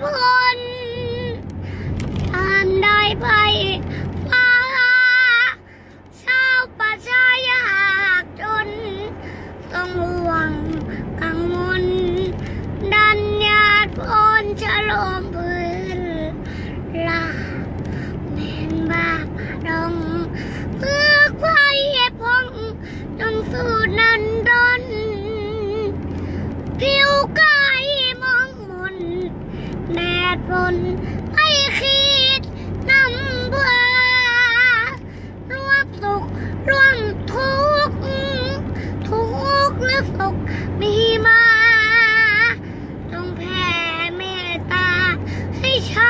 Bye. ดฝนไม่คิดนำเบัวรวมสุขร่วมทุกข์ทุกข์และสุขมีมา จงแผ่เมตตาให้ชา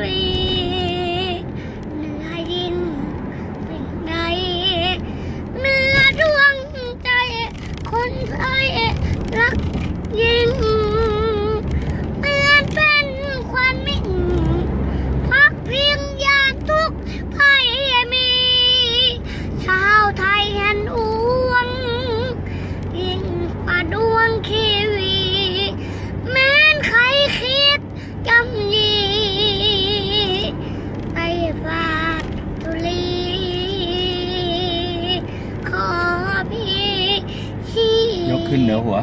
กรีเหนือดินสิ่งใดเหนือดวงใจ คนไทยรักยิ่ง ขึ้นเหนือหัว